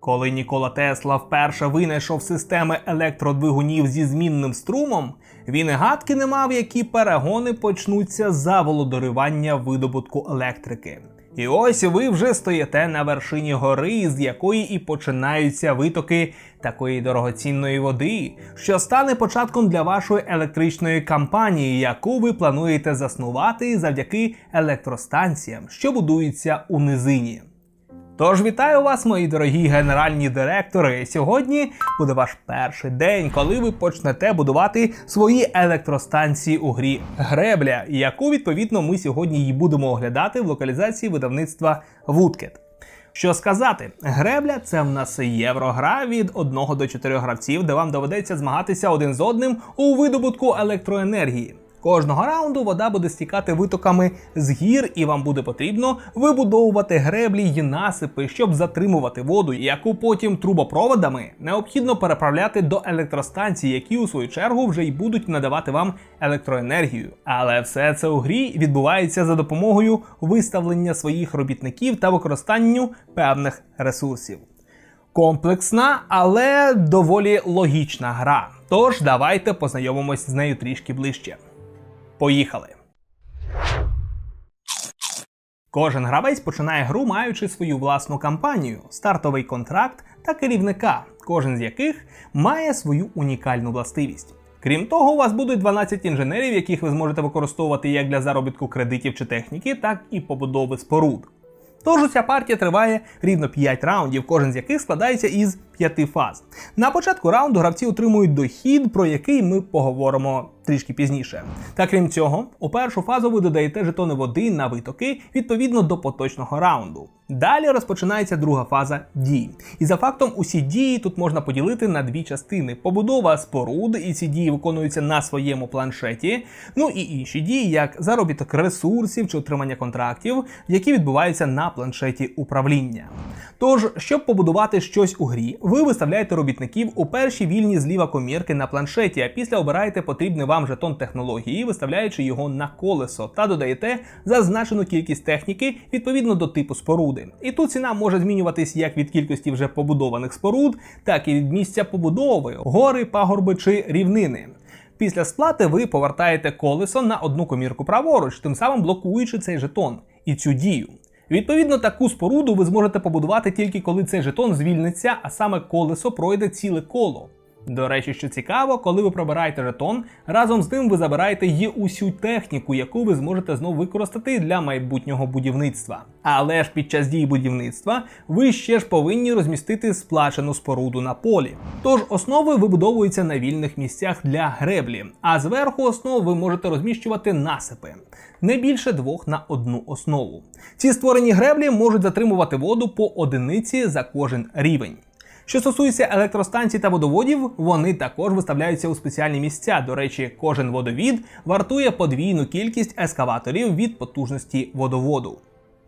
Коли Нікола Тесла вперше винайшов системи електродвигунів зі змінним струмом, він і гадки не мав, які перегони почнуться за володарювання видобутку електрики. І ось ви вже стоїте на вершині гори, з якої і починаються витоки такої дорогоцінної води, що стане початком для вашої електричної кампанії, яку ви плануєте заснувати завдяки електростанціям, що будуються у низині. Тож вітаю вас, мої дорогі генеральні директори. Сьогодні буде ваш перший день, коли ви почнете будувати свої електростанції у грі Гребля, яку відповідно ми сьогодні і будемо оглядати в локалізації видавництва Woodcat. Що сказати, гребля це в нас єврогра від 1 до 4 гравців, де вам доведеться змагатися один з одним у видобутку електроенергії. Кожного раунду вода буде стікати витоками з гір, і вам буде потрібно вибудовувати греблі й насипи, щоб затримувати воду, яку потім трубопроводами необхідно переправляти до електростанцій, які у свою чергу вже й будуть надавати вам електроенергію. Але все це у грі відбувається за допомогою виставлення своїх робітників та використанню певних ресурсів. Комплексна, але доволі логічна гра. Тож давайте познайомимось з нею трішки ближче. Поїхали. Кожен гравець починає гру, маючи свою власну кампанію, стартовий контракт та керівника, кожен з яких має свою унікальну властивість. Крім того, у вас будуть 12 інженерів, яких ви зможете використовувати як для заробітку кредитів чи техніки, так і побудови споруд. Тож уся партія триває рівно 5 раундів, кожен з яких складається із 5 фаз. На початку раунду гравці отримують дохід, про який ми поговоримо трішки пізніше. Та крім цього, у першу фазу ви додаєте жетони води на витоки відповідно до поточного раунду. Далі розпочинається друга фаза дій. І за фактом усі дії тут можна поділити на дві частини: побудова споруд, і ці дії виконуються на своєму планшеті. Ну і інші дії, як заробіток ресурсів чи отримання контрактів, які відбуваються на планшеті управління. Тож, щоб побудувати щось у грі, ви виставляєте робітників у перші вільні зліва комірки на планшеті, а після обираєте потрібний вам жетон технології, виставляючи його на колесо, та додаєте зазначену кількість техніки відповідно до типу споруди. І тут ціна може змінюватись як від кількості вже побудованих споруд, так і від місця побудови, гори, пагорби чи рівнини. Після сплати ви повертаєте колесо на одну комірку праворуч, тим самим блокуючи цей жетон і цю дію. Відповідно, таку споруду ви зможете побудувати тільки коли цей жетон звільниться, а саме колесо пройде ціле коло. До речі, що цікаво, коли ви пробираєте жетон, разом з ним ви забираєте і усю техніку, яку ви зможете знову використати для майбутнього будівництва. Але ж під час дії будівництва ви ще ж повинні розмістити сплачену споруду на полі. Тож основи вибудовуються на вільних місцях для греблі, а зверху основ ви можете розміщувати насипи. Не більше двох на одну основу. Ці створені греблі можуть затримувати воду по одиниці за кожен рівень. Що стосується електростанцій та водоводів, вони також виставляються у спеціальні місця. До речі, кожен водовід вартує подвійну кількість ескаваторів від потужності водоводу.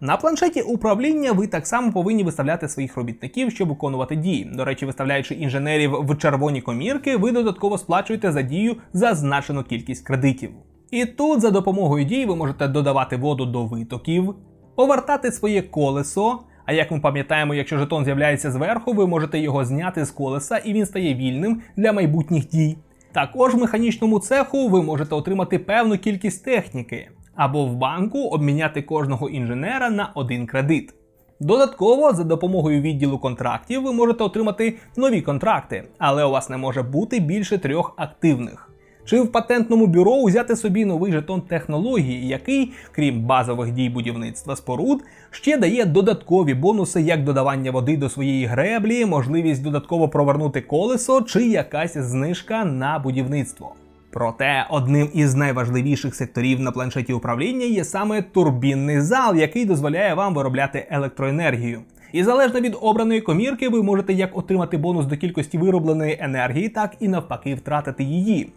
На планшеті управління ви так само повинні виставляти своїх робітників, щоб виконувати дії. До речі, виставляючи інженерів в червоні комірки, ви додатково сплачуєте за дію зазначену кількість кредитів. І тут за допомогою дій ви можете додавати воду до витоків, повертати своє колесо. А як ми пам'ятаємо, якщо жетон з'являється зверху, ви можете його зняти з колеса і він стає вільним для майбутніх дій. Також в механічному цеху ви можете отримати певну кількість техніки, або в банку обміняти кожного інженера на один кредит. Додатково, за допомогою відділу контрактів, ви можете отримати нові контракти, але у вас не може бути більше трьох активних. Чи в патентному бюро узяти собі новий жетон технології, який, крім базових дій будівництва споруд, ще дає додаткові бонуси, як додавання води до своєї греблі, можливість додатково провернути колесо чи якась знижка на будівництво. Проте одним із найважливіших секторів на планшеті управління є саме турбінний зал, який дозволяє вам виробляти електроенергію. І залежно від обраної комірки, ви можете як отримати бонус до кількості виробленої енергії, так і навпаки втратити її.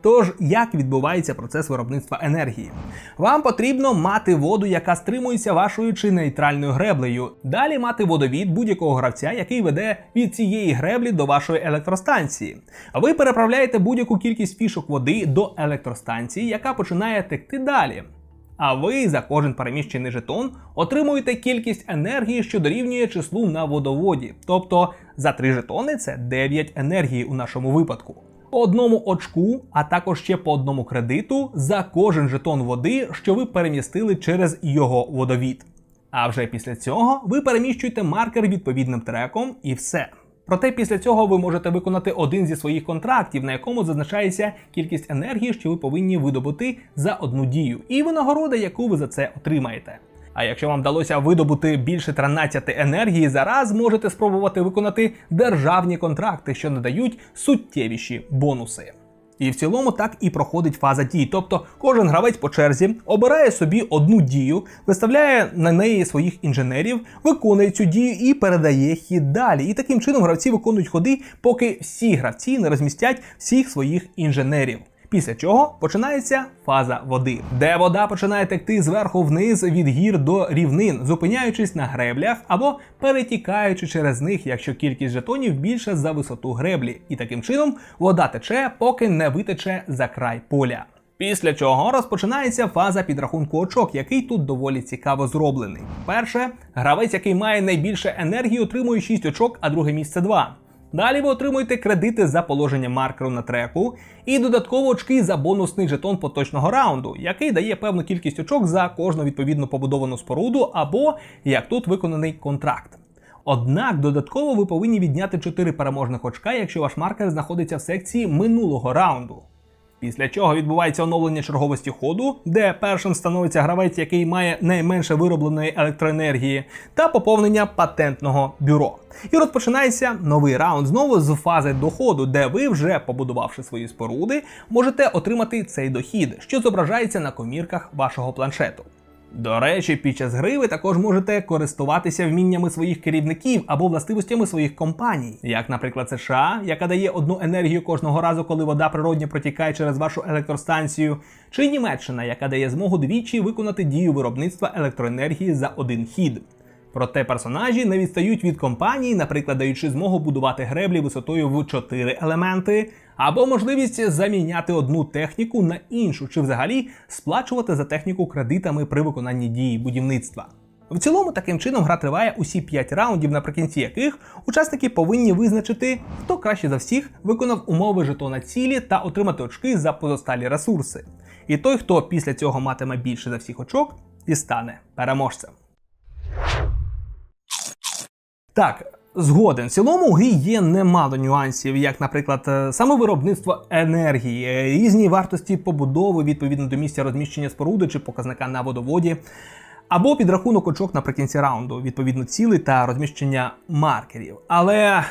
Тож, як відбувається процес виробництва енергії? Вам потрібно мати воду, яка стримується вашою чи нейтральною греблею. Далі мати водовід будь-якого гравця, який веде від цієї греблі до вашої електростанції. Ви переправляєте будь-яку кількість фішок води до електростанції, яка починає текти далі. А ви за кожен переміщений жетон отримуєте кількість енергії, що дорівнює числу на водоводі. Тобто за 3 жетони це 9 енергії у нашому випадку. По одному очку, а також ще по одному кредиту за кожен жетон води, що ви перемістили через його водовід. А вже після цього ви переміщуєте маркер відповідним треком і все. Проте після цього ви можете виконати один зі своїх контрактів, на якому зазначається кількість енергії, що ви повинні видобути за одну дію, і винагорода, яку ви за це отримаєте. А якщо вам вдалося видобути більше 13 енергії за раз, можете спробувати виконати державні контракти, що надають суттєвіші бонуси. І в цілому так і проходить фаза дій. Тобто кожен гравець по черзі обирає собі одну дію, виставляє на неї своїх інженерів, виконує цю дію і передає хід далі. І таким чином гравці виконують ходи, поки всі гравці не розмістять всіх своїх інженерів. Після чого починається фаза води, де вода починає текти зверху вниз від гір до рівнин, зупиняючись на греблях або перетікаючи через них, якщо кількість жетонів більша за висоту греблі. І таким чином вода тече, поки не витече за край поля. Після чого розпочинається фаза підрахунку очок, який тут доволі цікаво зроблений. Перше, гравець, який має найбільше енергії, отримує 6 очок, а друге місце 2. Далі ви отримуєте кредити за положення маркеру на треку і додатково очки за бонусний жетон поточного раунду, який дає певну кількість очок за кожну відповідно побудовану споруду, або як тут виконаний контракт. Однак додатково ви повинні відняти 4 переможних очка, якщо ваш маркер знаходиться в секції минулого раунду. Після чого відбувається оновлення черговості ходу, де першим становиться гравець, який має найменше виробленої електроенергії, та поповнення патентного бюро. І розпочинається новий раунд знову з фази доходу, де ви, вже побудувавши свої споруди, можете отримати цей дохід, що зображається на комірках вашого планшету. До речі, під час гри ви також можете користуватися вміннями своїх керівників або властивостями своїх компаній, як, наприклад, США, яка дає одну енергію кожного разу, коли вода природньо протікає через вашу електростанцію, чи Німеччина, яка дає змогу двічі виконати дію виробництва електроенергії за один хід. Проте персонажі не відстають від компаній, наприклад, даючи змогу будувати греблі висотою в 4 елементи, або можливість заміняти одну техніку на іншу, чи взагалі сплачувати за техніку кредитами при виконанні дії будівництва. В цілому, таким чином, гра триває усі 5 раундів, наприкінці яких учасники повинні визначити, хто краще за всіх виконав умови жетона цілі та отримати очки за позосталі ресурси. І той, хто після цього матиме більше за всіх очок, і стане переможцем. Так, згоден. В цілому у грі є немало нюансів, як, наприклад, е, саме виробництво енергії, е, різні вартості побудови відповідно до місця розміщення споруди чи показника на водоводі, або підрахунок очок наприкінці раунду, відповідно цілей та розміщення маркерів. Але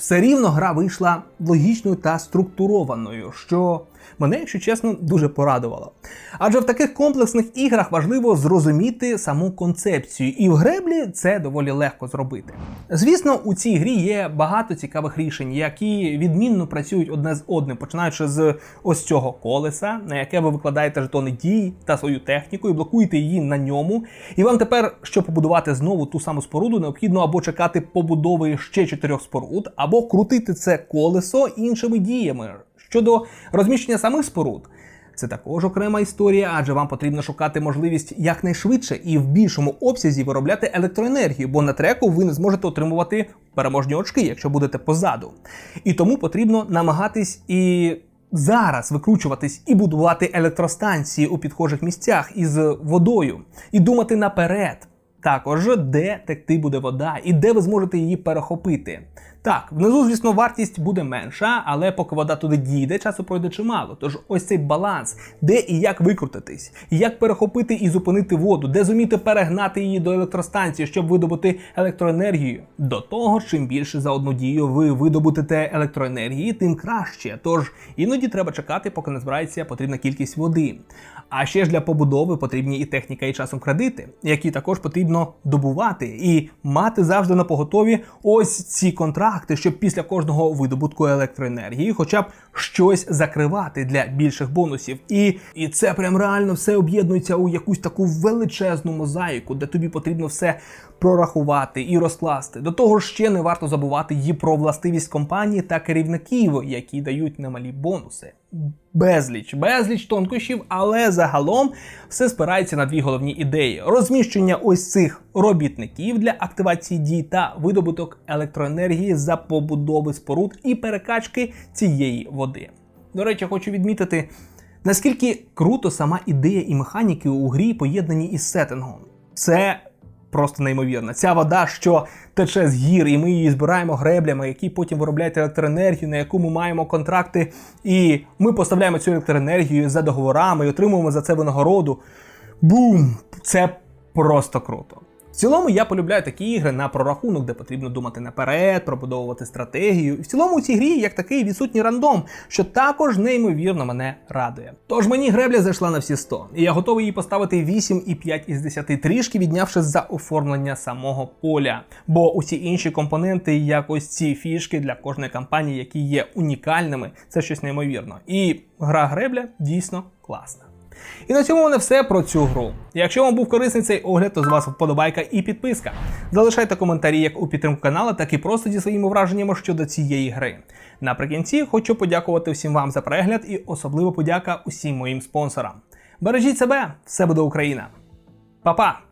все рівно гра вийшла логічною та структурованою, що мене, якщо чесно, дуже порадувало. Адже в таких комплексних іграх важливо зрозуміти саму концепцію, і в греблі це доволі легко зробити. Звісно, у цій грі є багато цікавих рішень, які відмінно працюють одне з одним, починаючи з ось цього колеса, на яке ви викладаєте жетони дій та свою техніку і блокуєте її на ньому. І вам тепер, щоб побудувати знову ту саму споруду, необхідно або чекати побудови ще чотирьох споруд, або крутити це колесо іншими діями. Щодо розміщення самих споруд, це також окрема історія, адже вам потрібно шукати можливість якнайшвидше і в більшому обсязі виробляти електроенергію, бо на треку ви не зможете отримувати переможні очки, якщо будете позаду. І тому потрібно намагатись і. Зараз викручуватись і будувати електростанції у підхожих місцях із водою, і думати наперед, також де текти буде вода і де ви зможете її перехопити. Так, внизу, звісно, вартість буде менша, але поки вода туди дійде, часу пройде чимало. Тож ось цей баланс, де і як викрутитись, як перехопити і зупинити воду, де зуміти перегнати її до електростанції, щоб видобути електроенергію. До того, чим більше за одну дію ви видобутите електроенергії, тим краще. Тож іноді треба чекати, поки не збирається потрібна кількість води. А ще ж для побудови потрібні і техніка, і часом кредити, які також потрібно добувати і мати завжди на поготові ось ці контракти, щоб після кожного видобутку електроенергії, хоча б щось закривати для більших бонусів. І, і це прям реально все об'єднується у якусь таку величезну мозаїку, де тобі потрібно все прорахувати і розкласти. До того ж, ще не варто забувати і про властивість компанії та керівників, які дають немалі бонуси. Безліч, безліч тонкощів, але загалом все спирається на дві головні ідеї: розміщення ось цих робітників для активації дій та видобуток електроенергії за побудови споруд і перекачки цієї води. До речі, хочу відмітити, наскільки круто сама ідея і механіки у грі поєднані із сеттингом. Це просто неймовірна. Ця вода, що тече з гір, і ми її збираємо греблями, які потім виробляють електроенергію, на яку ми маємо контракти, і ми поставляємо цю електроенергію за договорами і отримуємо за це винагороду. Бум! Це просто круто. Цілому я полюбляю такі ігри на прорахунок, де потрібно думати наперед, пробудовувати стратегію. І в цілому у цій грі як такий відсутній рандом, що також неймовірно мене радує. Тож мені гребля зайшла на всі 100, і я готовий їй поставити 8,5 із 10, трішки віднявши за оформлення самого поля. Бо усі інші компоненти, як ось ці фішки для кожної кампанії, які є унікальними, це щось неймовірно. І гра гребля дійсно класна. І на цьому не все про цю гру. Якщо вам був корисний цей огляд, то з вас вподобайка і підписка. Залишайте коментарі як у підтримку каналу, так і просто зі своїми враженнями щодо цієї гри. Наприкінці хочу подякувати всім вам за перегляд і особливо подяка усім моїм спонсорам. Бережіть себе, все буде Україна. Па-па!